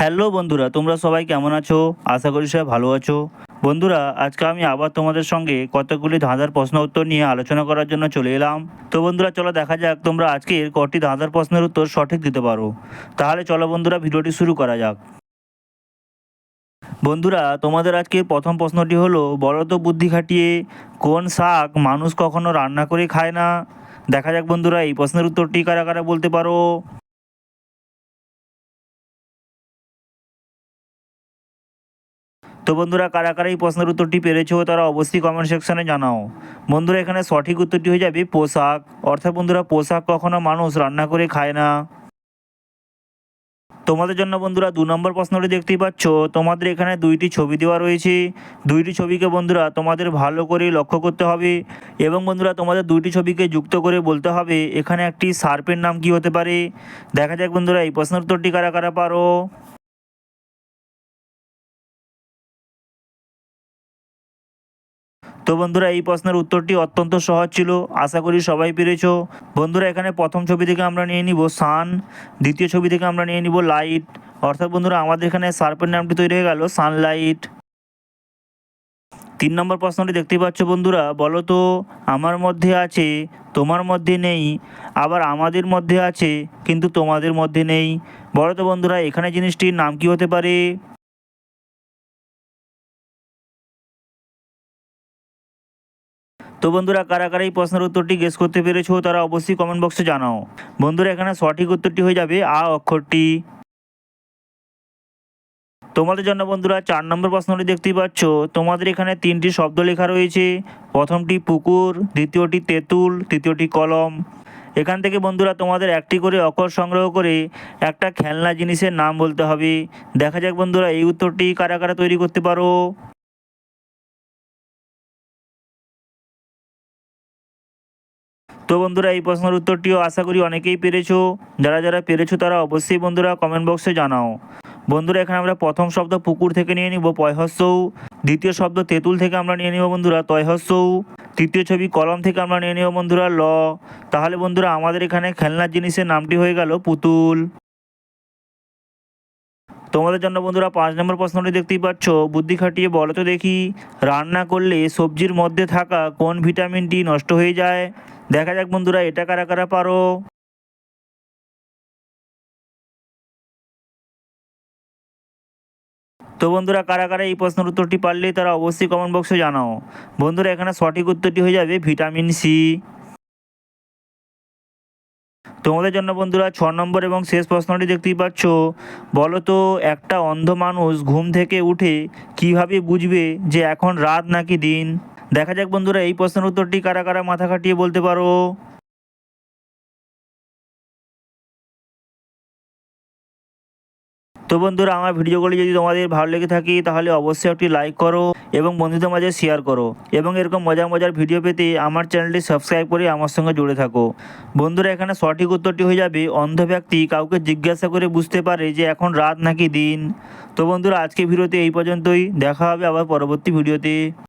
Hello বন্ধুরা, তোমরা সবাই কেমন আছো? আশা করি সবাই ভালো আছো। বন্ধুরা, আজকে আমি আবার তোমাদের সঙ্গে কতগুলি ধাঁধার প্রশ্ন উত্তর নিয়ে আলোচনা করার জন্য চলে এলাম। তো বন্ধুরা, চলো দেখা যাক তোমরা আজকের কটি ধাঁধার প্রশ্নের উত্তর সঠিক দিতে পারো। তাহলে চলো বন্ধুরা, ভিডিওটি শুরু করা যাক। বন্ধুরা, তোমাদের আজকের প্রথম প্রশ্নটি হলো বলো তো বুদ্ধি খাটিয়ে কোন শাক মানুষ কখনো রান্না করে খায় না? দেখা যাক বন্ধুরা, এই প্রশ্নের উত্তরটি কারা কারা বলতে পারো? তো বন্ধুরা, কারা কারা এই প্রশ্নের উত্তরটি পেরেছ তারা অবশ্যই কমেন্ট সেকশনে জানাও। বন্ধুরা, এখানে সঠিক উত্তরটি হয়ে যাবে পোশাক। অর্থাৎ বন্ধুরা, পোশাক কখনো মানুষ রান্না করে খায় না। তোমাদের জন্য বন্ধুরা, দু নম্বর প্রশ্নটি দেখতেই পাচ্ছ। তোমাদের এখানে দুইটি ছবি দেওয়া রয়েছে। দুইটি ছবিকে বন্ধুরা, তোমাদের ভালো করে লক্ষ্য করতে হবে এবং বন্ধুরা, তোমাদের দুইটি ছবিকে যুক্ত করে বলতে হবে। এখানে একটি সার্পের নাম কি হতে পারে? দেখা যাক বন্ধুরা, এই প্রশ্নের উত্তরটি কারা কারা পারো? তো বন্ধুরা, এই প্রশ্নের উত্তরটি অত্যন্ত সহজ ছিল। আশা করি সবাই পেরেছ। বন্ধুরা, এখানে প্রথম ছবি থেকে আমরা নিয়ে নিব সান। দ্বিতীয় ছবি থেকে আমরা নিয়ে নিব লাইট। অর্থাৎ বন্ধুরা, আমাদের এখানে সার্পের নামটি তৈরি হয়ে গেল সানলাইট। তিন নম্বর প্রশ্নটি দেখতে পাচ্ছ বন্ধুরা, বলো তো, আমার মধ্যে আছে, তোমার মধ্যে নেই, আবার আমাদের মধ্যে আছে, কিন্তু তোমাদের মধ্যে নেই। বলো তো বন্ধুরা, এখানে জিনিসটির নাম কি হতে পারে? তো বন্ধুরা, কারা কারা এই প্রশ্নের উত্তরটি গেস করতে পেরেছ তারা অবশ্যই কমেন্ট বক্সে জানাও। বন্ধুরা, এখানে সঠিক উত্তরটি হয়ে যাবে আ অক্ষরটি। তোমাদের জন্য বন্ধুরা, চার নম্বর প্রশ্নটি দেখতেই পাচ্ছ। তোমাদের এখানে তিনটি শব্দ লেখা রয়েছে। প্রথমটি পুকুর, দ্বিতীয়টি তেঁতুল, তৃতীয়টি কলম। এখান থেকে বন্ধুরা, তোমাদের একটি করে অক্ষর সংগ্রহ করে একটা খেলনা জিনিসের নাম বলতে হবে। দেখা যাক বন্ধুরা, এই উত্তরটি কারা কারা তৈরি করতে পারো। তো বন্ধুরা, এই প্রশ্নের উত্তরটিও আশা করি অনেকেই পেরেছ। যারা যারা পেরেছ তারা অবশ্যই বন্ধুরা কমেন্ট বক্সে জানাও। বন্ধুরা, এখানে আমরা প্রথম শব্দ পুকুর থেকে নিয়ে নিব পয়হস্যৌ দ্বিতীয় শব্দ তেঁতুল থেকে আমরা নিয়ে নিব বন্ধুরা তয়হস্যৌ তৃতীয় ছবি কলম থেকে আমরা নিয়ে নিব বন্ধুরা, ল। তাহলে বন্ধুরা, আমাদের এখানে খেলনার জিনিসের নামটি হয়ে গেল পুতুল। তোমাদের জন্য বন্ধুরা পাঁচ নম্বর প্রশ্নটি দেখতেই পাচ্ছ। বুদ্ধি খাটিয়ে বলো তো দেখি, রান্না করলে সবজির মধ্যে থাকা কোন ভিটামিনটি নষ্ট হয়ে যায়? দেখা যাক বন্ধুরা, এটা কারা কারা পারো? তো বন্ধুরা, কারা কারা এই প্রশ্নের উত্তরটি পারলে তারা অবশ্যই কমেন্ট বক্সে জানাও। বন্ধুরা, এখানে সঠিক উত্তরটি হয়ে যাবে ভিটামিন সি। তোমাদের জন্য বন্ধুরা ছ নম্বর এবং শেষ প্রশ্নটি দেখতেই পাচ্ছ। বলো তো একটা অন্ধ মানুষ ঘুম থেকে উঠে কীভাবে বুঝবে যে এখন রাত নাকি দিন? দেখা যাক বন্ধুরা, এই প্রশ্নের উত্তরটি কারা কারা মাথা খাটিয়ে বলতে পারো। তো বন্ধুরা, আমার ভিডিওগুলি যদি তোমাদের ভালো লেগে থাকে, তাহলে অবশ্যই একটি লাইক করো এবং বন্ধুদের মাঝে শেয়ার করো এবং এরকম মজার মজার ভিডিও পেতে আমার চ্যানেলটি সাবস্ক্রাইব করে আমার সঙ্গে জুড়ে থাকো। বন্ধুরা, এখানে সঠিক উত্তরটি হয়ে যাবে, অন্ধ ব্যক্তি কাউকে জিজ্ঞাসা করে বুঝতে পারে যে এখন রাত নাকি দিন। তো বন্ধুরা আজকে ভিডিওতে এই পর্যন্তই, দেখা হবে আবার পরবর্তী ভিডিওতে